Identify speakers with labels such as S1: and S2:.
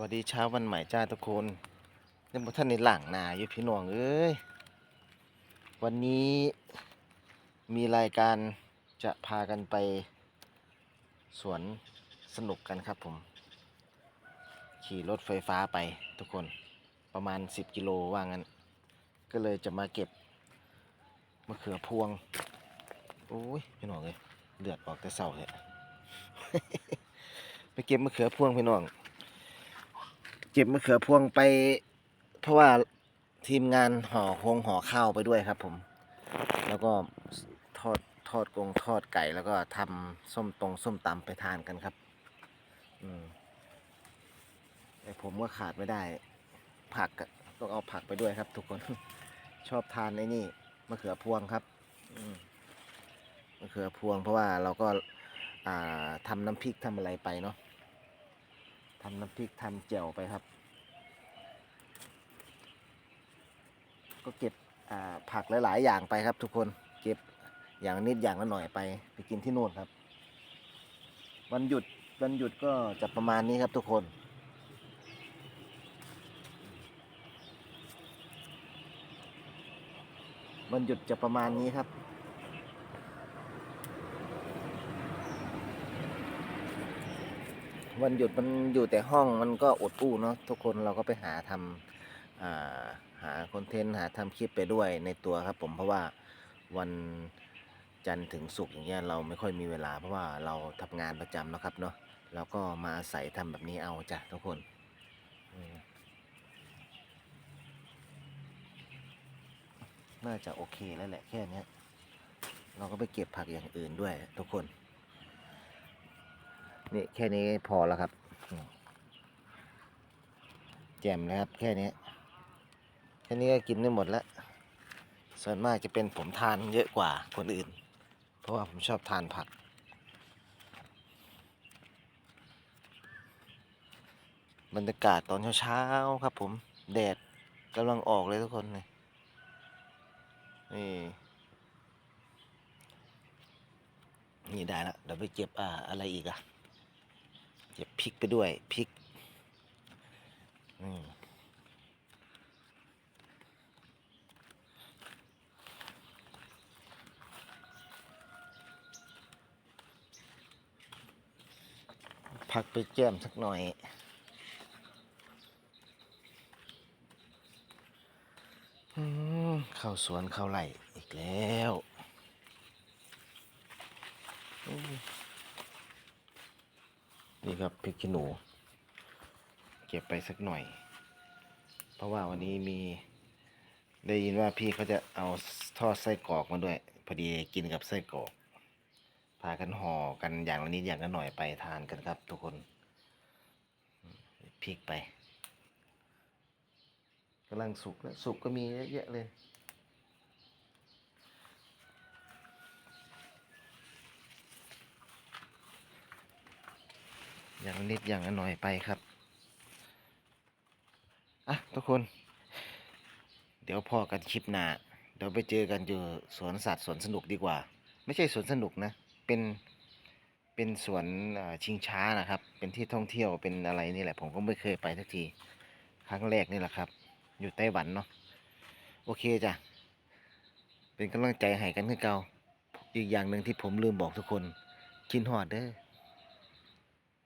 S1: วัสดีเช้าวันใหม่จ้าทุกคนยังบ่ท่านในหลังนาอยู่พี่น้องเอ้ย วันนี้มีรายการจะพากันไป สวนสนุกกันครับผม ขี่รถไฟฟ้าไปทุกคนประมาณ 10 กิโลว่างั้น ก็เลยจะมาเก็บมะเขือพวง โอ้ยพี่น้องเลยเลือดออกแต่เศร้าเลยไปเก็บมะเขือพวงพี่น้อง เก็บมะเขือพวงไป เพราะว่าทีมงานห่อคงห่อข้าวไปด้วยครับ ผม แล้วก็ทอดทอดกงทอดไก่แล้วก็ทำส้มตรงส้มตำไปทานกันครับ อืมแต่ผมก็ขาดไม่ได้ ผักต้องเอาผักไปด้วยครับ ทุกคนชอบทานไอ้นี่มะเขือพวงครับมะเขือพวงเพราะว่าเราก็าทำน้ำพริกทำอะไรไปเนาะ ทำน้ำพริกทำแจ่วไปครับ ก็เก็บผักหลาย ๆ อย่างไปครับ ทุกคนเก็บอย่างนิดอย่างละหน่อยไป ไปกินที่โน่นครับ วันหยุดวันหยุดก็จะประมาณนี้ครับทุกคน วันหยุดจะประมาณนี้ครับ วันหยุดมันอยู่แต่ห้องมันก็อดอู้เนาะทุกคนเราก็ไปหาทำหาคอนเทนต์หาทำคลิปไปด้วยในตัวครับผมเพราะว่าวันจันทร์ถึงศุกร์อย่างเงี้ยเราไม่ค่อยมีเวลา เพราะว่าเราทำงานประจำนะครับเนาะเราก็มาอาศัยทำแบบนี้เอาจ้ะทุกคนน่าจะโอเคแล้วแหละแค่เนี้ยเราก็ไปเก็บผักอย่างอื่นด้วยทุกคน นี่แค่นี้พอแล้วครับ แจ่มเลยครับ แค่นี้ แค่นี้ก็กินได้หมดแล้ว ส่วนมากจะเป็นผมทานเยอะกว่าคนอื่น เพราะว่าผมชอบทานผัก บรรยากาศตอนเช้าๆครับผม แดดกำลังออกเลยทุกคนนี่นี่นี่ได้แล้วเดี๋ยวไปเก็บอ่าอะไรอีกอะ เก็บพริกไปด้วยพริกผักไปแก้มสักหน่อยเข้าสวนเข้าไร่อีกแล้ว นี่ครับพริกขี้หนู เก็บไปสักหน่อย เพราะว่าวันนี้มี ได้ยินว่าพี่เขาจะเอาทอดไส้กรอกมาด้วย พอดีกินกับไส้กรอก พากันห่อกันอย่างละนิดอย่างละหน่อยไปทานกันครับ ทุกคนพริกไปกำลังสุกแล้วสุกก็มีเยอะแยะเลย อย่างละนิดอย่างหน่อยไปครับอะทุกคน เดี๋ยวพ่อกันคลิปหน้าเดี๋ยวไปเจอกันอยู่สวนสัตว์สวนสนุกดีกว่า ไม่ใช่สวนสนุกนะ เป็นเป็นสวนชิงช้านะครับ เป็นที่ท่องเที่ยวเป็นอะไรนี่แหละ ผมก็ไม่เคยไปสักทีครั้งแรกนี่แหละครับ อยู่ไต้หวันเนาะโอเคจ้ะเป็นกำลังใจให้กันคือเก่าอีกอย่างหนึ่งที่ผมลืมบอกทุกคนกินหอดเด้อ